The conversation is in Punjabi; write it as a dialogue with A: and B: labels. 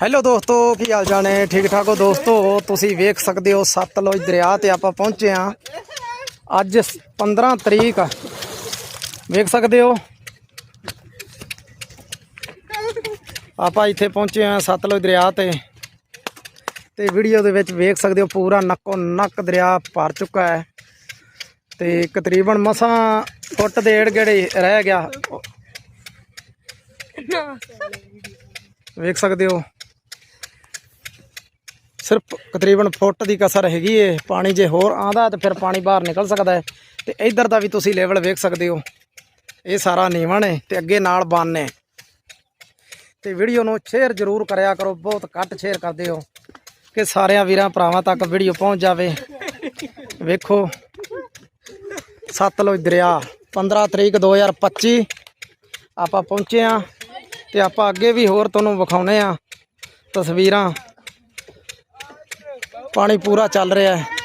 A: ਹੈਲੋ ਦੋਸਤੋ ਕੀ ਹਾਲ ਚਾਲ ਨੇ? ਠੀਕ ਠਾਕ ਹੋ ਦੋਸਤੋ? ਤੁਸੀਂ ਵੇਖ ਸਕਦੇ ਹੋ ਸਤਲੁਜ ਦਰਿਆ ਤੇ ਆਪਾਂ ਪਹੁੰਚੇ ਆ ਅੱਜ 15 ਤਰੀਕ। ਵੇਖ ਸਕਦੇ ਹੋ? ਆਪਾਂ ਇੱਥੇ ਪਹੁੰਚੇ ਆ ਸਤਲੁਜ ਦਰਿਆ ਤੇ। ਤੇ ਵੀਡੀਓ ਦੇ ਵਿੱਚ ਵੇਖ ਸਕਦੇ ਹੋ ਪੂਰਾ ਨੱਕੋ ਨੱਕ ਦਰਿਆ ਭਰ ਚੁੱਕਾ ਹੈ। ਤੇ ਤਕਰੀਬਨ ਮਸਾਂ ਫੁੱਟ ਡੇਢ ਗੇੜੇ ਰਹਿ ਗਿਆ। ਵੇਖ ਸਕਦੇ ਹੋ? ਸਿਰਫ ਤਕਰੀਬਨ ਫੁੱਟ ਦੀ ਕਸਰ ਹੈਗੀ ਏ, ਪਾਣੀ ਜੇ ਹੋਰ ਆਂਦਾ ਤਾਂ ਫਿਰ ਪਾਣੀ ਬਾਹਰ ਨਿਕਲ ਸਕਦਾ ਹੈ। ਤੇ ਇਧਰ ਦਾ ਵੀ ਤੁਸੀਂ ਲੈਵਲ ਵੇਖ ਸਕਦੇ ਹੋ। ਇਹ ਸਾਰਾ ਨੀਵਾਂ ਨੇ ਤੇ ਅੱਗੇ ਨਾਲ ਬੰਨ ਹੈ ਤੇ ਵੀਡੀਓ ਨੂੰ ਸ਼ੇਅਰ ਜ਼ਰੂਰ ਕਰਿਆ ਕਰੋ, ਬਹੁਤ ਘੱਟ ਸ਼ੇਅਰ ਕਰਦੇ ਹੋ। ਕਿ ਸਾਰਿਆਂ ਵੀਰਾਂ ਭਰਾਵਾਂ ਤੱਕ ਵੀਡੀਓ ਪਹੁੰਚ ਜਾਵੇ। ਵੇਖੋ। ਸਤਲੁਜ ਦਰਿਆ 15 ਤਰੀਕ 2025 ਆਪਾਂ ਪਹੁੰਚੇ ਆ ਤੇ ਆਪਾਂ ਅੱਗੇ ਵੀ ਹੋਰ ਤੁਹਾਨੂੰ ਵਿਖਾਉਨੇ ਆ ਤਸਵੀਰਾਂ। ਪਾਣੀ ਪੂਰਾ ਚੱਲ ਰਿਹਾ ਹੈ।